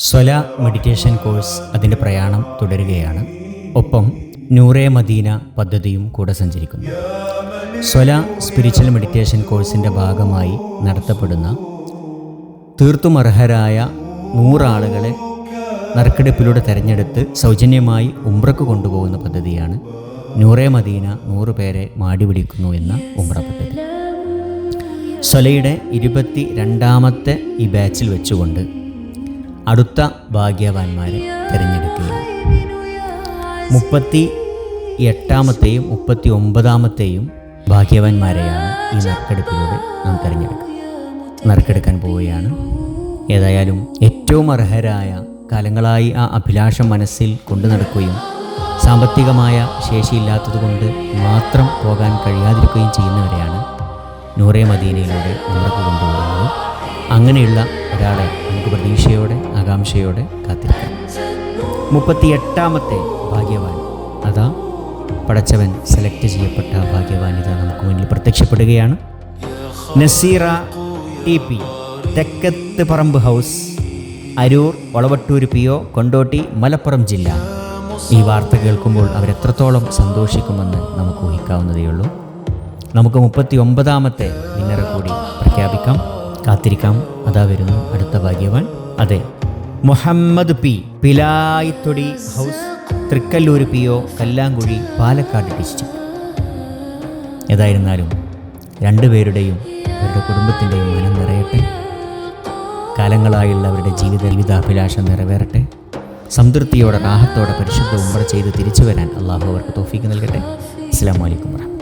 സ്വല meditation course അതിന്റെ പ്രയാണം തുടരുകയാണ്. ഒപ്പം നൂറേ മദീന പദ്ധതിയും കൂടെ സഞ്ചരിക്കുന്നു. സ്വല സ്പിരിച്വൽ മെഡിറ്റേഷൻ കോഴ്സിന്റെ ഭാഗമായി നടത്തപ്പെടുന്ന തീർത്തും അർഹരായ നൂറാളുകളെ നറുക്കെടുപ്പിലൂടെ തിരഞ്ഞെടുത്ത് സൗജന്യമായി ഉംറക്ക് കൊണ്ടുപോകുന്ന പദ്ധതിയാണ് നൂറേ മദീന നൂറ് പേരെ മാടി പിടിക്കുന്നു എന്ന ഉംറ പദ്ധതി. സ്വലയുടെ ഇരുപത്തി രണ്ടാമത്തെ ഈ ബാച്ചിൽ വെച്ചുകൊണ്ട് അടുത്ത ഭാഗ്യവാന്മാരെ തിരഞ്ഞെടുക്കുക മുപ്പത്തി എട്ടാമത്തെയും മുപ്പത്തി ഒമ്പതാമത്തെയും ഭാഗ്യവാന്മാരെയാണ് ഈ നറുക്കെടുപ്പിലൂടെ നാം തിരഞ്ഞെടുക്കുക. നറുക്കെടുക്കാൻ പോവുകയാണ്. ഏതായാലും ഏറ്റവും അർഹരായ കാലങ്ങളായി ആ അഭിലാഷം മനസ്സിൽ കൊണ്ടു നടക്കുകയും സാമ്പത്തികമായ ശേഷിയില്ലാത്തതുകൊണ്ട് മാത്രം പോകാൻ കഴിയാതിരിക്കുകയും ചെയ്യുന്നവരെയാണ് നൂറേ മദീനയിലൂടെ നമ്മൾക്ക് കൊണ്ടുപോകുന്നത്. അങ്ങനെയുള്ള ഒരാളെ നമുക്ക് പ്രതീക്ഷയോടെ ആകാംക്ഷയോടെ കാത്തിരിക്കാം. മുപ്പത്തി എട്ടാമത്തെ ഭാഗ്യവാൻ. അതാ പടച്ചവൻ സെലക്ട് ചെയ്യപ്പെട്ട ഭാഗ്യവാൻ ഇതാ നമുക്ക് മുന്നിൽ പ്രത്യക്ഷപ്പെടുകയാണ്. Nazeera T P Thekkathu Parambu house Aroor Valavattoor P O Kondotty Malappuram ജില്ല. ഈ വാർത്ത കേൾക്കുമ്പോൾ അവരെത്രത്തോളം സന്തോഷിക്കുമെന്ന് നമുക്ക് ഊഹിക്കാവുന്നതേയുള്ളൂ. നമുക്ക് മുപ്പത്തി ഒമ്പതാമത്തെ വിന്നറെ കൂടി പ്രഖ്യാപിക്കാം. കാത്തിരിക്കാം. അതാ വരുന്നു അടുത്ത ഭാഗ്യവാൻ. അതെ. Muhammad P. Pilayithodi house Thrikkallur P O Kallankuzhi Palakkad district. ഏതായിരുന്നാലും രണ്ടുപേരുടെയും അവരുടെ കുടുംബത്തിന്റെയും മനം നിറയട്ടെ. കാലങ്ങളായുള്ള അവരുടെ ജീവിത ജീവിതാഭിലാഷം നിറവേറട്ടെ. സംതൃപ്തിയോടെ റാഹത്തോടെ പരിശുദ്ധ ഉമ്ര ചെയ്ത് തിരിച്ചു വരാൻ അള്ളാഹു അവർക്ക് തോഫീക്ക് നൽകട്ടെ. അസ്സാം വലൈക്കും